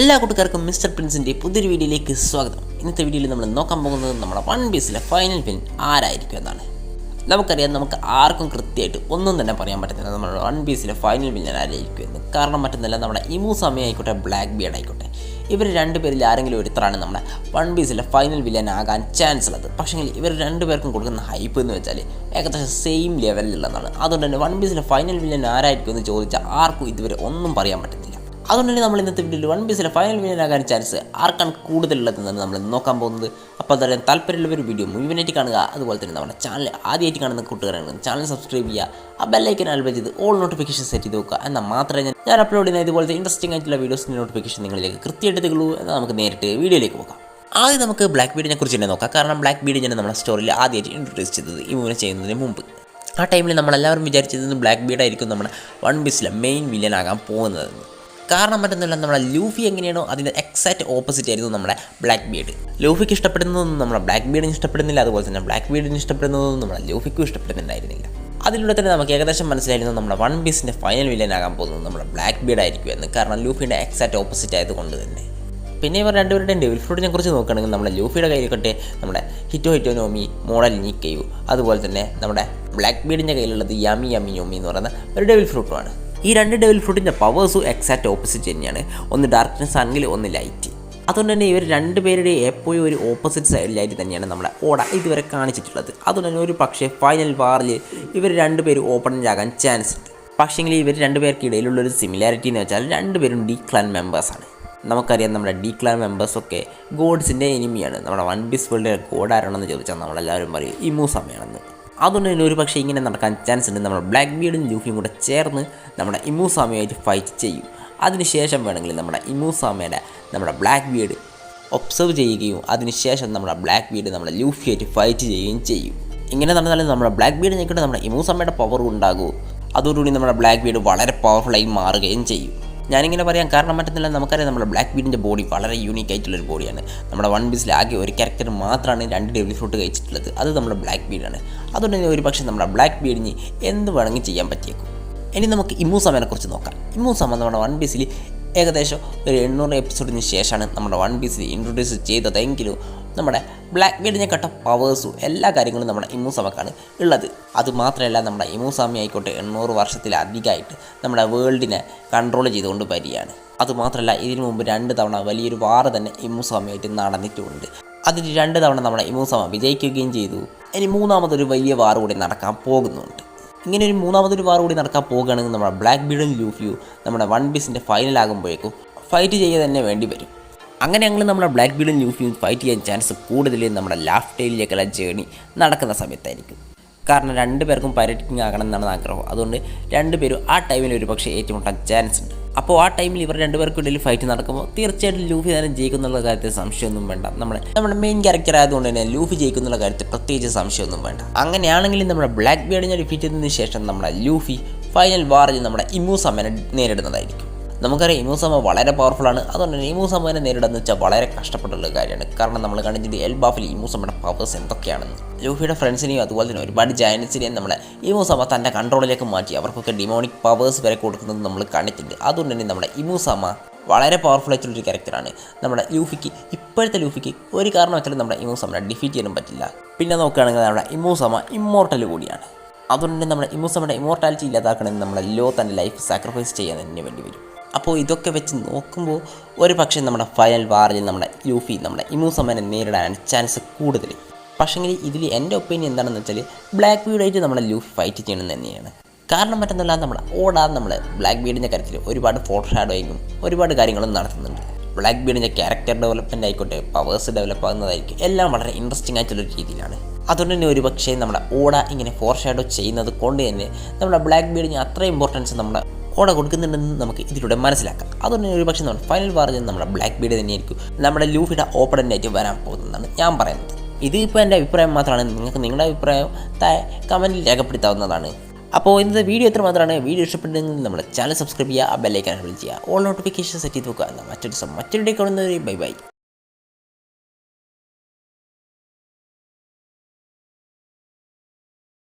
എല്ലാ കൂട്ടുകാർക്കും മിസ്റ്റർ പ്രിൻസിന്റെ പുതിയൊരു വീഡിയോയിലേക്ക് സ്വാഗതം. ഇന്നത്തെ വീഡിയോയിൽ നമ്മൾ നോക്കാൻ പോകുന്നത് നമ്മുടെ വൺ പീസിലെ ഫൈനൽ പിൻ ആരായിരിക്കും എന്നാണ്. നമുക്കറിയാം നമുക്ക് ആർക്കും കൃത്യമായിട്ട് ഒന്നും തന്നെ പറയാൻ പറ്റുന്നില്ല നമ്മുടെ വൺ പീസിലെ ഫൈനൽ വില്ലൻ ആരായിരിക്കും എന്ന്. കാരണം മറ്റൊന്നല്ല നമ്മുടെ ഇമു സമയം ആയിക്കോട്ടെ ബ്ലാക്ക് ബിയർഡ് ആയിക്കോട്ടെ. ഇവർ രണ്ടുപേരിൽ ആരെങ്കിലും ഒരുത്തരാണ് നമ്മുടെ വൺ പീസിലെ ഫൈനൽ വില്ലൻ ആകാൻ ചാൻസ് ഉള്ളത്. പക്ഷേ ഇവർ രണ്ടുപേർക്കും കൊടുക്കുന്ന ഹൈപ്പ് എന്ന് വെച്ചാൽ ഏകദേശം സെയിം ലെവലിലുള്ളതാണ് അതുകൊണ്ട് തന്നെ വൺ പീസിലെ ഫൈനൽ വില്ലൻ ആരായിരിക്കും എന്ന് ചോദിച്ചാൽ ആർക്കും ഇതുവരെ ഒന്നും പറയാൻ പറ്റുന്നില്ല അതുകൊണ്ട് തന്നെ നമ്മൾ ഇന്നത്തെ വീഡിയോയിൽ വൺ പീസിലെ ഫൈനൽ വിന്നറാകാൻ ചാൻസ് ആർക്കാണ് കൂടുതലുള്ളതെന്നാണ് നമ്മൾ നോക്കാൻ പോകുന്നത്. അപ്പോൾ അതറിയാൻ താല്പര്യമുള്ള ഒരു വീഡിയോ മുഴുവനായിട്ട് കാണുക. അതുപോലെ തന്നെ നമ്മുടെ ചാനൽ ആദ്യമായിട്ട് കാണുന്ന കൂട്ടുകാരാണ് ചാനൽ സബ്സ്ക്രൈബ് ചെയ്യുക. ആ ബെല്ലൈക്കൻ അൽബ ചെയ്ത് ഓൾ നോട്ടിഫിക്കേഷൻ സെറ്റ് ചെയ്ത് നോക്കുക എന്നാൽ മാത്രമേ ഞാൻ ഞാൻ അപ്ലോഡ് ചെയ്യുന്ന ഇതുപോലത്തെ ഇൻട്രസ്റ്റിംഗ് ആയിട്ടുള്ള വീഡിയോസിന്റെ നോട്ടിഫിക്കേഷൻ നിങ്ങളിലേക്ക് കൃത്യമായിട്ട് എത്തുകയുള്ളൂ എന്നാൽ നമുക്ക് നേരിട്ട് വീഡിയോയിലേക്ക് പോകാം. ആദ്യം നമുക്ക് ബ്ലാക്ക് ബീഡിനെ കുറിച്ച് തന്നെ നോക്കാം. കാരണം ബ്ലാക്ക് ബീഡ് ഞാൻ നമ്മുടെ സ്റ്റോറിയിൽ ആദ്യമായിട്ട് ഇൻട്രൊഡ്യൂസ് ചെയ്തത് ഈ മൂവിനെ ചെയ്യുന്നതിന് മുമ്പ്. ആ ടൈമിൽ നമ്മളെല്ലാവരും വിചാരിച്ചത് ബ്ലാക്ക് ബീഡായിരിക്കും നമ്മുടെ വൺ പീസിലെ മെയിൻ വില്ലൻ ആകാൻ പോകുന്നതെന്ന്. കാരണം മറ്റൊന്നുമില്ല നമ്മുടെ ലൂഫി എങ്ങനെയാണോ അതിന്റെ എക്സാക്റ്റ് ഓപ്പോസിറ്റ് ആയിരുന്നു നമ്മുടെ ബ്ലാക്ക് ബീഡ് ലൂഫിക്ക് ഇഷ്ടപ്പെടുന്നതൊന്നും നമ്മുടെ ബ്ലാക്ക് ബീഡിന് ഇഷ്ടപ്പെടുന്നില്ല. അതുപോലെ തന്നെ ബ്ലാക്ക് ബീഡിന് ഇഷ്ടപ്പെടുന്നതൊന്നും നമ്മുടെ ലൂഫിക്കും ഇഷ്ടപ്പെടുന്നുണ്ടായിരുന്നില്ല. അതിലൂടെ തന്നെ നമുക്ക് ഏകദേശം മനസ്സിലായിരുന്നു നമ്മുടെ വൺ പീസിന്റെ ഫൈനൽ വില്ലൻ ആകാൻ പോകുന്നത് നമ്മുടെ ബ്ലാക്ക് ബീഡ് ആയിരിക്കും എന്ന്. കാരണം ലൂഫിയുടെ എക്സാക്റ്റ് ഓപ്പോസിറ്റ് ആയതുകൊണ്ട് തന്നെ. പിന്നെ ഇവർ രണ്ടുപേരുടെയും ഡെവിൽ ഫ്രൂട്ടിനെ കുറിച്ച് നോക്കുകയാണെങ്കിൽ നമ്മുടെ ലൂഫിയുടെ കയ്യിലൊക്കെ നമ്മുടെ ഹിറ്റോ ഹിറ്റോ നോമി മോഡൽ നിക്കയു അതുപോലെ തന്നെ നമ്മുടെ ബ്ലാക്ക് ബീഡിന്റെ കയ്യിലുള്ളത് യാമി യാമി നോമി എന്ന് പറയുന്ന ഒരു ഡെവിൽ ഫ്രൂട്ടുമാണ് ഈ രണ്ട് ഡെവിൽ ഫ്രൂട്ടിന്റെ പവേഴ്സും എക്സാക്റ്റ് ഓപ്പോസിറ്റ് തന്നെയാണ്. ഒന്ന് ഡാർക്ക്നെസ് ആണെങ്കിൽ ഒന്ന് ലൈറ്റ് അതുകൊണ്ട് തന്നെ ഇവർ രണ്ടുപേരുടെ എപ്പോഴും ഒരു ഓപ്പോസിറ്റ് സൈഡിലായിട്ട് തന്നെയാണ് നമ്മുടെ ഓട ഇതുവരെ കാണിച്ചിട്ടുള്ളത്. അതുകൊണ്ട് തന്നെ ഒരു പക്ഷേ ഫൈനൽ വാറിൽ ഇവർ രണ്ടുപേരും ഓപ്പണന്റ് ആകാൻ ചാൻസ് ഉണ്ട്. പക്ഷേങ്കിൽ ഇവർ രണ്ടുപേർക്ക് ഇടയിലുള്ള ഒരു സിമിലാരിറ്റി എന്ന് വെച്ചാൽ രണ്ടുപേരും ഡി ക്ലാൻ മെമ്പേഴ്സാണ് നമുക്കറിയാം നമ്മുടെ ഡി ക്ലാൻ മെമ്പേഴ്സൊക്കെ ഗോഡ്സിന്റെ എനിമിയാണ് നമ്മുടെ വൺ പീസ് വേൾഡിലെ ഗോഡ് ആരാണെന്ന് ചോദിച്ചാൽ നമ്മളെല്ലാവരും പറയും ഇമു സമയമാണെന്ന് അതുകൊണ്ട് തന്നെ ഒരു പക്ഷേ ഇങ്ങനെ നടക്കാൻ ചാൻസ് ഉണ്ട്. നമ്മുടെ ബ്ലാക്ക് ബീഡും ലൂഫിയും കൂടെ ചേർന്ന് നമ്മുടെ ഇമൂസാമയായിട്ട് ഫൈറ്റ് ചെയ്യും. അതിനുശേഷം വേണമെങ്കിൽ നമ്മുടെ ഇമൂസാമയുടെ നമ്മുടെ ബ്ലാക്ക് ബീഡ് ഒബ്സർവ് ചെയ്യുകയും അതിനുശേഷം നമ്മുടെ ബ്ലാക്ക് ബീഡ് നമ്മുടെ ലൂഫിയായിട്ട് ഫൈറ്റ് ചെയ്യുകയും ചെയ്യും. ഇങ്ങനെ നടന്നാലും നമ്മുടെ ബ്ലാക്ക് ബീഡ് നിൽക്കട്ടെ നമ്മുടെ ഇമൂസാമയുടെ സമയുടെ പവർ ഉണ്ടാകും. അതോടുകൂടി നമ്മുടെ ബ്ലാക്ക് ബീഡ് വളരെ പവർഫുള്ളായി മാറുകയും ചെയ്യും. ഞാനിങ്ങനെ പറയാൻ കാരണം പറ്റുന്നില്ല നമുക്കറിയാം നമ്മുടെ ബ്ലാക്ക് ബീഡിന്റെ ബോഡി വളരെ യൂണീക്ക് ആയിട്ടുള്ളൊരു ബോഡിയാണ് നമ്മുടെ വൺ പീസിൽ ആകെ ഒരു ക്യാരക്ടർ മാത്രമാണ് രണ്ട് ഡബിൾ ഫ്രൂട്ട് കഴിച്ചിട്ടുള്ളത്. അത് നമ്മുടെ ബ്ലാക്ക് ബീഡാണ് അതുകൊണ്ട് തന്നെ ഒരു പക്ഷേ നമ്മുടെ ബ്ലാക്ക് ബീഡിന് എന്ത് വേണമെങ്കിൽ ചെയ്യാൻ പറ്റിയേക്കും. ഇനി നമുക്ക് ഇമ്മു സമയനെ കുറിച്ച് നോക്കാം. ഇമ്മു സമ നമ്മുടെ വൺ പീസിൽ ഏകദേശം ഒരു എണ്ണൂറ് എപ്പിസോഡിന് ശേഷമാണ് നമ്മുടെ വൺ പീസിൽ ഇൻട്രൊഡ്യൂസ് ചെയ്തതെങ്കിലും നമ്മുടെ ബ്ലാക്ക് ബീഡിനെ കട്ട പവേഴ്സും എല്ലാ കാര്യങ്ങളും നമ്മുടെ ഇമൂസമക്കാണ് സമക്കാണ് ഉള്ളത് അതുമാത്രമല്ല നമ്മുടെ ഇമൂസാമി ആയിക്കോട്ടെ എണ്ണൂറ് വർഷത്തിലധികമായിട്ട് നമ്മുടെ വേൾഡിനെ കൺട്രോൾ ചെയ്തുകൊണ്ട് വരികയാണ്. അതുമാത്രമല്ല ഇതിനു മുമ്പ് രണ്ട് തവണ വലിയൊരു വാറ് തന്നെ ഇമൂസാമിയായിട്ട് നടന്നിട്ടുണ്ട്. അതിൽ രണ്ട് തവണ നമ്മുടെ ഇമൂസാമ വിജയിക്കുകയും ചെയ്തു. ഇനി മൂന്നാമതൊരു വലിയ വാർ കൂടി നടക്കാൻ പോകുന്നുണ്ട്. ഇങ്ങനെ ഒരു മൂന്നാമതൊരു വാർ കൂടി നടക്കാൻ പോകുകയാണെങ്കിൽ നമ്മുടെ ബ്ലാക്ക് ബീഡും ലൂഫിയും നമ്മുടെ വൺ പീസിന്റെ ഫൈനൽ ആകുമ്പോഴേക്കും ഫൈറ്റ് ചെയ്യുക തന്നെ വേണ്ടി വരും. അങ്ങനെ ഞങ്ങൾ നമ്മുടെ ബ്ലാക്ക് ബീഡും ലൂഫിയും ഫൈറ്റ് ചെയ്യാൻ ചാൻസ് കൂടുതൽ നമ്മുടെ ലാഫ് ടൈലിലേക്കുള്ള ജേണി നടക്കുന്ന സമയത്തായിരിക്കും. കാരണം രണ്ട് പേർക്കും പൈരറ്റിംഗ് ആകണം എന്നാണ് ആഗ്രഹം. അതുകൊണ്ട് രണ്ടുപേരും ആ ടൈമിൽ ഒരു പക്ഷേ ഏറ്റുമുട്ടാൻ ചാൻസ് ഉണ്ട്. അപ്പോൾ ആ ടൈമിൽ ഇവർ രണ്ടുപേർക്കും ഇടയിൽ ഫൈറ്റ് നടക്കുമ്പോൾ തീർച്ചയായിട്ടും ലൂഫി തന്നെ ജയിക്കുന്നുള്ള കാര്യത്തിൽ സംശയമൊന്നും വേണ്ട. നമ്മുടെ നമ്മുടെ മെയിൻ ക്യാരക്ടർ ആയതുകൊണ്ട് തന്നെ ലൂഫി ജയിക്കുന്നുള്ള കാര്യത്തിൽ പ്രത്യേകിച്ച് സംശയമൊന്നും വേണ്ട. അങ്ങനെയാണെങ്കിലും നമ്മുടെ ബ്ലാക്ക് ബിയർഡിനെ ഡിഫീറ്റ് ചെയ്തതിന് ശേഷം നമ്മുടെ ലൂഫി ഫൈനൽ വാറിൽ നമ്മുടെ ഇമു അമ്മനെ നേരിടുന്നതായിരിക്കും. നമുക്കറിയാം ഇമൂസമ വളരെ പവർഫുള്ളാണ് അതുകൊണ്ട് തന്നെ ഇമൂസമ്മനെ നേരിടുന്ന വെച്ചാൽ വളരെ കഷ്ടപ്പെട്ടുള്ള കാര്യമാണ്. കാരണം നമ്മൾ കണ്ടിട്ടുണ്ട് എൽ ബാഫിൽ ഇമൂസമ്മയുടെ പവേഴ്സ് എന്തൊക്കെയാണെന്ന്. ലൂഫിയുടെ ഫ്രണ്ട്സിനെയും അതുപോലെ തന്നെ ഒരുപാട് ജയൻസിനെയും നമ്മളെ ഇമൂസമ്മ തന്റെ കൺട്രോളിലേക്ക് മാറ്റി അവർക്കൊക്കെ ഡിമോണിക് പവേഴ്സ് വരെ കൊടുക്കുന്നത് നമ്മൾ കണ്ടിട്ടുണ്ട്. അതുകൊണ്ട് തന്നെ നമ്മുടെ ഇമൂസമ്മ വളരെ പവർഫുൾ ആയിട്ടുള്ളൊരു ക്യാരക്ടറാണ് നമ്മുടെ ലൂഫിക്ക് ഇപ്പോഴത്തെ ലൂഫിക്ക് ഒരു കാരണം വെച്ചാലും നമ്മുടെ ഇമൂസമ്മനെ ഡിഫീറ്റ് ചെയ്യാനും പറ്റില്ല. പിന്നെ നോക്കുകയാണെങ്കിൽ നമ്മുടെ ഇമൂസമ്മ ഇമ്മോർട്ടൽ കൂടിയാണ്. അതുകൊണ്ട് നമ്മുടെ ഇമൂസമ്മയുടെ ഇമോർട്ടാലിറ്റി ഇല്ലാതാക്കണമെങ്കിൽ നമ്മുടെ ലോ തന്റെ ലൈഫ് സാക്രിഫൈസ് ചെയ്യാൻ തന്നെ വേണ്ടി വരും. അപ്പോൾ ഇതൊക്കെ വെച്ച് നോക്കുമ്പോൾ ഒരു പക്ഷേ നമ്മുടെ ഫൈനൽ വാറിൽ നമ്മുടെ ലൂഫി നമ്മുടെ ഇമൂസമ്മനെ നേരിടാനാണ് ചാൻസ് കൂടുതൽ. പക്ഷേങ്കിൽ ഇതിൽ എന്റെ ഒപ്പീനിയൻ എന്താണെന്ന് വെച്ചാൽ ബ്ലാക്ക് ബീഡായിട്ട് നമ്മുടെ ലൂഫി ഫൈറ്റ് ചെയ്യണം തന്നെയാണ്. കാരണം മറ്റൊന്നല്ല നമ്മുടെ ഓടാ നമ്മൾ ബ്ലാക്ക് ബീഡിന്റെ കാര്യത്തിൽ ഒരുപാട് ഫോട്ടോ ഷാഡോയിങ്ങും ഒരുപാട് കാര്യങ്ങളും നടത്തുന്നുണ്ട്. ബ്ലാക്ക് ബീഡിന്റെ ക്യാരക്ടർ ഡെവലപ്മെന്റ് ആയിക്കോട്ടെ പവേഴ്സ് ഡെവലപ്പ് ആകുന്നതായിരിക്കും എല്ലാം വളരെ ഇൻട്രസ്റ്റിംഗ് ആയിട്ടുള്ളൊരു രീതിയിലാണ്. അതുകൊണ്ട് തന്നെ ഒരു പക്ഷേ നമ്മുടെ ഓട ഇങ്ങനെ ഫോർ ഷാഡോ ചെയ്യുന്നത് കൊണ്ട് തന്നെ നമ്മുടെ ബ്ലാക്ക് ബീഡിന് അത്ര ഇമ്പോർട്ടൻസ് നമ്മുടെ ഓട കൊടുക്കുന്നുണ്ടെന്ന് നമുക്ക് ഇതിലൂടെ മനസ്സിലാക്കാം. അതുകൊണ്ട് ഒരു പക്ഷേ നമ്മുടെ ഫൈനൽ വാറിൽ നമ്മുടെ ബ്ലാക്ക് ബീഡ് തന്നെയായിരിക്കും. നമ്മുടെ ലൂഫിയുടെ ഓപ്പണന്റായിട്ട് വരാൻ പോകുന്നതാണ് ഞാൻ പറയുന്നത്. ഇതിപ്പോൾ എന്റെ അഭിപ്രായം മാത്രമാണ് നിങ്ങൾക്ക് നിങ്ങളുടെ അഭിപ്രായം കമന്റിൽ രേഖപ്പെടുത്താവുന്നതാണ്. അപ്പോൾ ഇന്നത്തെ വീഡിയോ എത്ര മാത്രമാണ്. വീഡിയോ ഇഷ്ടപ്പെട്ടെങ്കിൽ നമ്മുടെ ചാനൽ സബ്സ്ക്രൈബ് ചെയ്യുക ആ ബെല്ലൈക്കാൻ ഹെൽപ്പ് ചെയ്യുക ഓൾ നോട്ടിഫിക്കേഷൻ സെറ്റ് ചെയ്ത് വെക്കുക. എന്നാൽ മറ്റൊരു ദിവസം മറ്റൊരു ഡേ കാണുന്നവരെ ബൈ ബൈ